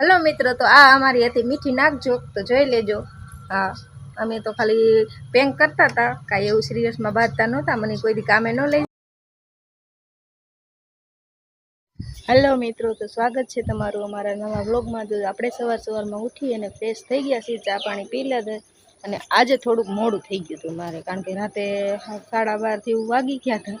Hello મિત્રો, તો આ અમારી હતી મીઠી નાખજો તો જોઈ લેજો. હા, અમે તો ખાલી પેંક કરતા હતા, કાંઈ એવું સિરિયસમાં બાંધતા નહોતા, મને કોઈ કામે ન લઈ. હેલો મિત્રો, તો સ્વાગત છે તમારું અમારા નવા વ્લોગમાં જો આપણે સવાર સવારમાં ઉઠી અને ફ્રેશ થઈ ગયા છીએ, ચા પાણી પી લીધા અને આજે થોડુંક મોડું થઈ ગયું હતું મારે, કારણ કે રાતે સાડા બારથી એવું વાગી ગયા હતા.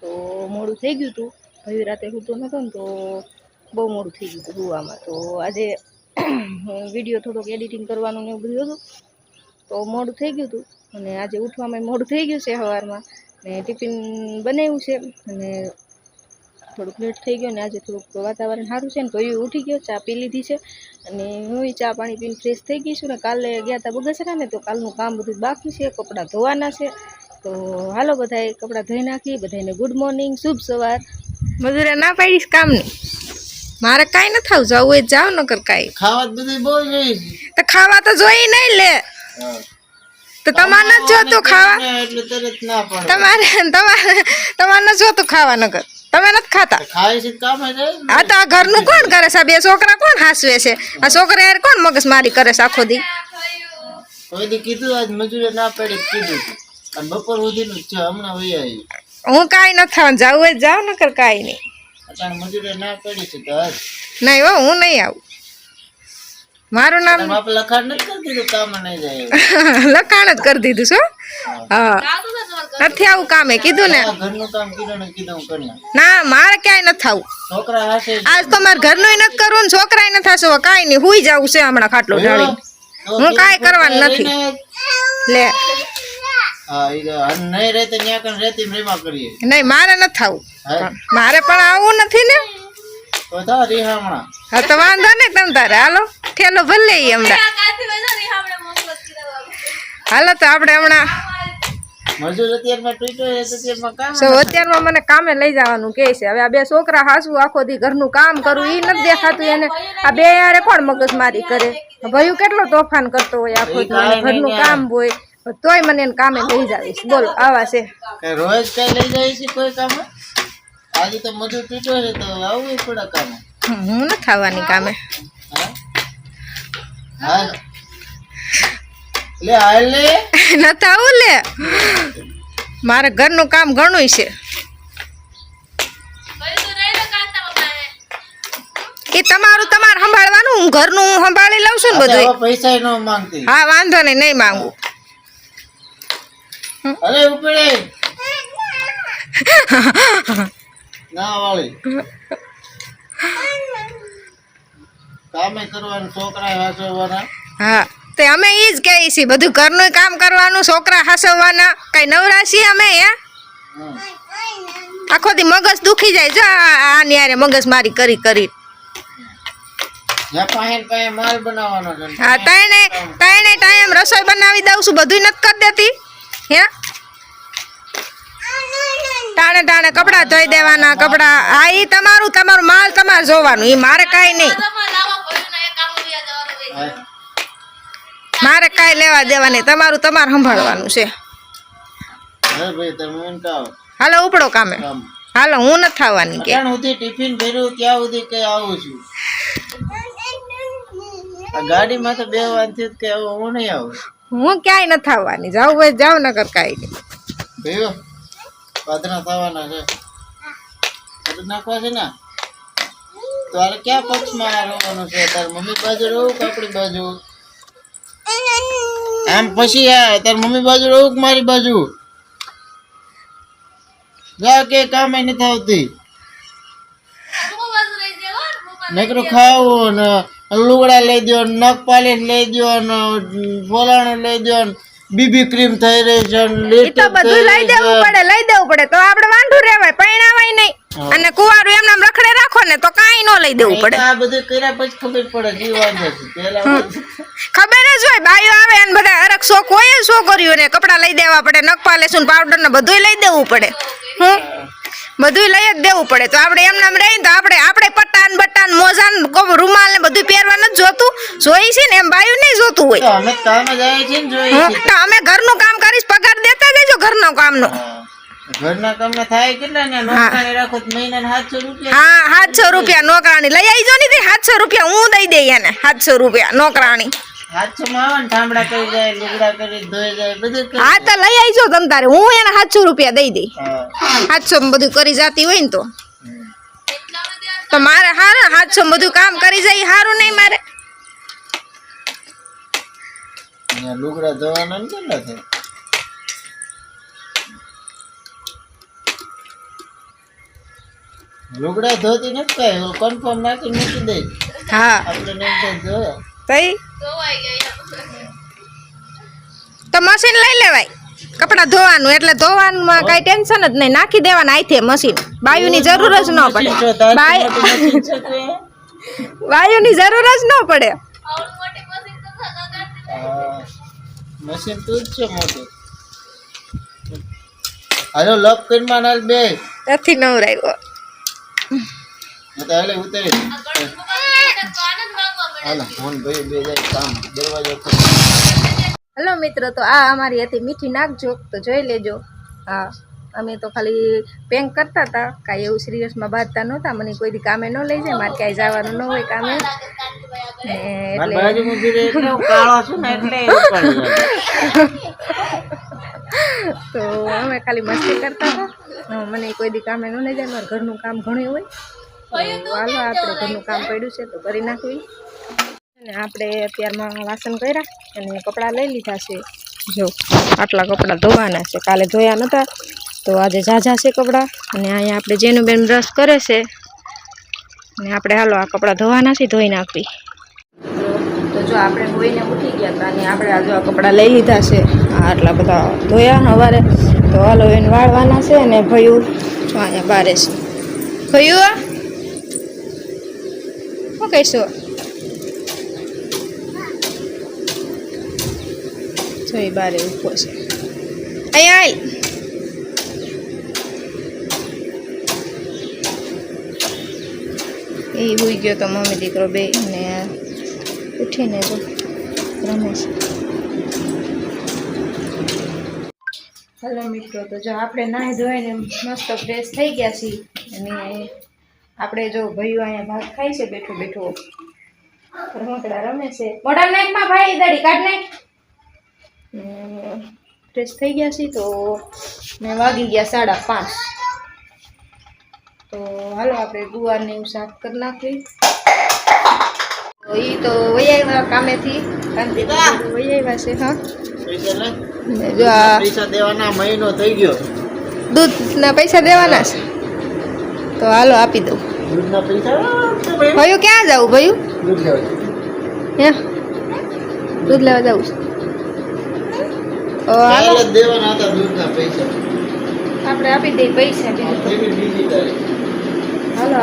તો મોડું થઈ ગયું હતું. ભાઈ રાતે સૂતો નહોતો ને, તો બહુ મોડું થઈ ગયું હતું સુવામાં તો આજે વીડિયો થોડોક એડિટિંગ કરવાનું ને એવું બધું હતું. તો મોડું થઈ ગયું હતું. અને આજે ઉઠવામાં મોડું થઈ ગયું છે સવારમાં. ને ટિફિન બનાવ્યું છે. અને થોડુંક લેટ થઈ ગયો ને આજે થોડુંક વાતાવરણ સારું છે ને ભાઈ ઉઠી ગયો, ચા પી લીધી છે. અને હું ચા પાણી પીને ફ્રેશ થઈ ગઈ છું ને કાલે ગયા હતા બગસરા ને તો કાલનું કામ બધું બાકી છે, કપડાં ધોવાના છે. તો હાલો બધાએ કપડાં ધોઈ નાખી બધાને ગુડ મોર્નિંગ શુભ સવાર. મજૂરા ના પાડીશ કામની. મારે કાંઈ ન થાવ જવું હોય જાવ નકર કાંઈ. ખાવા જ બહુ જોઈએ તો ખાવા તો જોઈ નહીં લે. તો તમારે નથી જોતું ખાવા. ને ના તમારે તમારે તમારે નથી જોતું ખાવા નકર. તમે નથી ખાતા. ખાય તો ને. આ તો આ ઘરનું કોણ કરે છે? બે છોકરા કોણ હાસવે છે? આ છોકરા યાર કોણ મગજ મારી કરે છે આખો દી? કીધું આજ મજૂરી ના પડી કીધું બપોર સુધીનું છે હમણાં વહી આવી હું કાંઈ નથી થવાનું જાવું હોય જાવ નકર કાંઈ નહીં અત્યારે મજૂરી ના કરી છે તો આજ નહીં હો હું નહીં આવું. મારું નામ આપ લખાણ નથી કરી દીધું કામ નહીં જાય લખાણ જ કરી દીધું છો હા. નથી આવું કામે કીધું ને. ઘરનું કામ કીધું ને કીધું કરી ના મારે ક્યાંય નથી આવું. છોકરા જ. આજ તો મારે ઘરનું નથી કરવું ને છોકરાય નથી થશે કાંઈ નહીં. હુઈ જવું છે હમણાં ખાટલો ઢાળી હું કાંઈ કરવાનું નથી. લે. હા ઈ તો અને નહીં ને મારે નથી થવું હા મારે પણ આવું નથી ને? તો હા તો વાંધો નહીં તમ તારે. હાલો ઠેલો ભલે ઈ હમણાં હાલો તો આપણે હમણાં અત્યારમાં મને કામે લઈ જવાનું કે છે. હવે આ બે છોકરા હાસું આખો દી ઘરનું કામ કરું એ નથી દેખાતું એને. આ બે યારે કોણ મગજમારી કરે? ભયું કેટલો તોફાન કરતો હોય આખો ઘરનું કામ હોય. તોય મને એને કામે લઈ જાવીશ. બોલો આવા છે. રોજ કઈ લઈ જાય છે કોઈ કામ આજે તો મજૂર તૂટ્યો છે તો આવવું પડે કામ. હું નથી ખાવાની કામે. લે હાલ લે. મારે ઘરનું કામ ઘણું છે. એ તમારું તમારે સંભાળવાનું? હું ઘરનું હું સંભાળી લઉં છું ને બધું પૈસા ન માંગતી. હા વાંધો નહીં નહીં માંગુ. અરે ઉપડે. ના વાળી. કામે કરવાનું છોકરા હાચવવાના હા તે અમે ઈ જ કહીએ છીએ બધું ઘરનું કામ કરવાનું છોકરા હાસવવાના કઈ નવરા છીએ અમે હે? આખો દી મગજ દુખી જાય જો આ- ન્યારે મગજ મારી કરી કરી. હા તને તને ટાઈમ રસોઈ બનાવી દઉં છું બધું નથી કરી દેતી હે? ટાણે ટાણે કપડાં ધોઈ દેવાના કપડાં. હા ઈ તમારું તમારું માલ તમારે જોવાનું ઈ મારે કાંઈ નહીં. મારે કાંઈ લેવા દેવા નહીં તમારું તમારે સંભાળવાનું છે. હાલો ઉપડો કામે. હાલો હું નથી થવાની કે. ટિફિન ભર્યું ત્યાં સુધી કઈ આવું છું. ગાડીમાં તો બે વાંચી કે હું નહીં આવું. હું ક્યાંય નથી આવવાની જાવ ભાઈ જાવ નગર કાંઈ નહીં. પાદરા થવાના છે. બધું નાખવા છે ને? તો હાલ ક્યાં પક્ષમાં રહેવાનું છે? તાર મમ્મી બાજુ રહું કે આપણી બાજુ? આમ પછી આ, તાર મમ્મી બાજુ રહું કે મારી બાજુ? જા કે કામ નથી આવતી. નકરું ખાવું ને લુગડા લઈ દો નખ પાલિશ લઈ દો ને ફોલાણું લઈ દો ને બીબી ક્રીમ થઈ રહી છે તો બધું લઈ દેવું પડે લઈ દેવું પડે. તો આપણે વાંઢું રહેવાય પરણાવાય નહીં. અને કુવારું એમને રખડે રાખો ને તો કાંઈ ન લઈ દેવું પડે. આ બધું કર્યા પછી ખબર પડે જી વાંધો છે ખબર જ હોય બાયો આવે અને બધા અરક શોખ હોય કર્યું ને કપડાં લઈ દેવા પડે નખ પાલેસું પાવડર ને બધુંય લઈ દેવું પડે. હું બધું લઈ જ દેવું પડે. તો આપણે એમ નામ રહીને તો આપણે આપણે પટ્ટાન બટ્ટાન મોજા ને રૂમાલ ને બધું પહેરવા નથી જોતું. જોઈ છે ને એમ બાયું નહીં જોતું હોય. અમે ને જોઈએ તો અમે ઘરનું કામ કરીશ પગાર દેતા જજો ઘરનો કામનો. ઘરના કામમાં થાય કેટલા ને? નોકરાણી રાખો મહિનાને સાતસો રૂપિયા. હા સાતસો રૂપિયા નોકરાણી. લઈ આવી જો ને રૂપિયા હું દઈ દઈ એને સાતસો રૂપિયા ને કરી હા તો લઈ આવીજો તમ તારે. હું એને સાતસો રૂપિયા દઈ દઈ. હા. સાતસો માં બધું કરી જાતી હોય ને તો. તો મારે હારું માં બધું કામ કરી જાય સારું નહીં મારે. લુગડા ધોવાના ને કેટલા થાય લુગડા ધોતી નથી કઈ કન્ફર્મ નાખી મૂકી દઈ. હા. આપણે નહીં તો ધોયા. તઈ? તો મશીન લઈ લેવાય. કપડાં ધોવાનું એટલે ધોવાનું કાંઈ ટેન્શન જ નહીં. નાખી દેવાના આઈથે મશીન બાયુની જરૂર જ ન પડે. મશીન તો તારથી બાય- મોટું મશીન છે તો. એ. વાયુની જરૂર જ ન પડે. મશીન તું જ છે મોટું. હાલો લપ કરી માં બે. નથી નવરાયો હું તો હાલો ફોન ભાઈ બે જાય કામ. દરવાજો ખોલ. હલો મિત્રો તો આ અમારી હતી મીઠી નાખજો તો જોઈ લેજો. હા અમે તો ખાલી પેંક કરતા હતા કાંઈ એવું સિરિયસમાં બાંધતા નહોતા મને કોઈ કામે ન લઈ જાય મારે ક્યાંય જવાનું ન હોય કામે. તો અમે ખાલી મસ્તી કરતા હતા. મને કોઈ દી કામે ન લઈ જાય મારે ઘરનું કામ ઘણું હોય. હાલો આપણે ઘરનું કામ પડ્યું છે તો કરી નાખવી. અને આપણે અત્યારમાં વાસણ કર્યા અને કપડાં લઈ લીધા છે. જો, આટલા કપડાં ધોવાના છે. કાલે ધોયા નહોતા તો આજે ઝાઝા છે કપડાં. અને અહીંયા આપણે જેનું બેન બ્રશ કરે છે. અને આપણે હાલો આ કપડાં ધોવાના છે, ધોઈ નાખવી. તો જો આપણે ધોઈને ઉઠી ગયા હતા અને આપણે આજે આ કપડાં લઈ લીધા છે. આટલા બધા ધોયા સવારે તો હાલો એને વાળવાના છે અને ભયું અહીંયા બારે છે. ભયું શું કહીશું? જો એ બારે ઊભો છે. અહીંયા આય એ હોઈ ગયો તો મમ્મી દીકરો બે ને ઉઠીને જો રમે છે. હલો મિત્રો, તો જો આપણે નાહી ધોઈને મસ્ત ફ્રેશ થઈ ગયા છીએ અને આપણે જો ભાઈઓ અહીંયા ભાગ ખાય છે બેઠો બેઠો. રમકડા રમે છે. મોટા નાઈકમાં ભાઈ દાડી કાઢ નાખ. ફ્રેશ થઈ ગયા છીએ તો મેં વાગી ગયા સાડા પાંચ. તો હાલો આપણે ગુવારને એવું શાક કરી નાખવી તો એ તો વૈયા કામેથી. કાંતિ વૈયા છે હા. ને? જો આ પૈસા દેવાના મહિનો થઈ ગયો. દૂધના પૈસા દેવાના છે. તો હાલો આપી દઉં. દૂધના પૈસા. ભયું ક્યાં જવું ભયું દૂધ લેવા હે? દૂધ લેવા જવું છે. હાલો. દેવાના હતા દૂધના પૈસા. આપણે આપી દઈએ પૈસા હાલો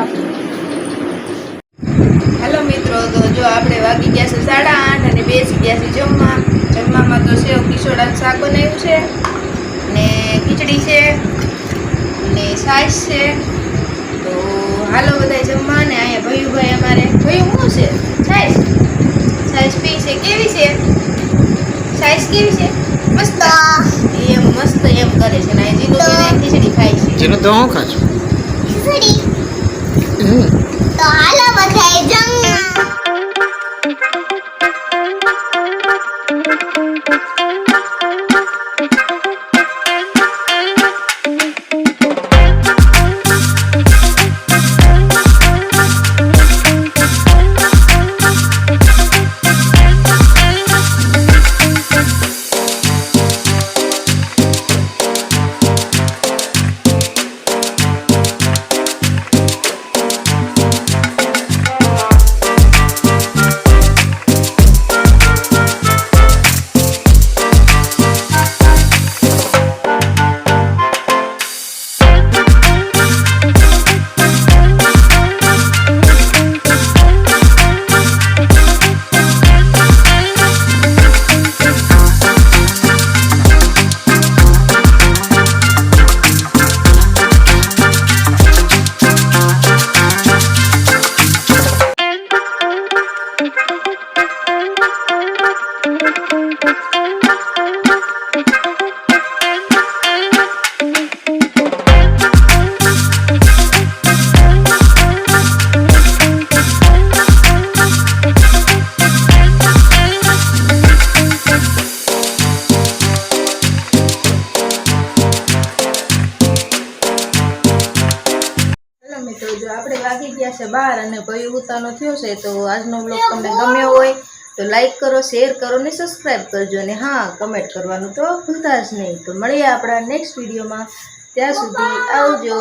હાલો મિત્રો તો જો આપણે વાગી ગયા છે સાડા આઠ અને બેસી ગયા છે જમવા. જમવામાં તો સેવ કિશોડાનું શાક બનાવ્યું છે. ને ખીચડી છે. ને છાશ છે. તો હાલો બધા જમવા ને અહીંયા ભયુભાઈ અમારે. ભયું શું છે? છાશ છાશ પી છે. કેવી છે? છાશ કેવી છે? મસ્ત. એમ મસ્ત એમ કરે છે ને જીનું બેન ખીચડી ખાય છે. જીનો તો હું ખાશું તો હાલો બધાય જમવા છે બાર અને ભાઈ ઉતાનો થયો છે, તો આજનો બ્લોગ તમને ગમ્યો હોય તો લાઈક કરો શેર કરો ને સબસ્ક્રાઈબ કરજો. ને હા કમેન્ટ કરવાનું તો ભૂલતા જ નહીં. તો મળીએ આપણા નેક્સ્ટ વિડીયોમાં ત્યાં સુધી આવજો.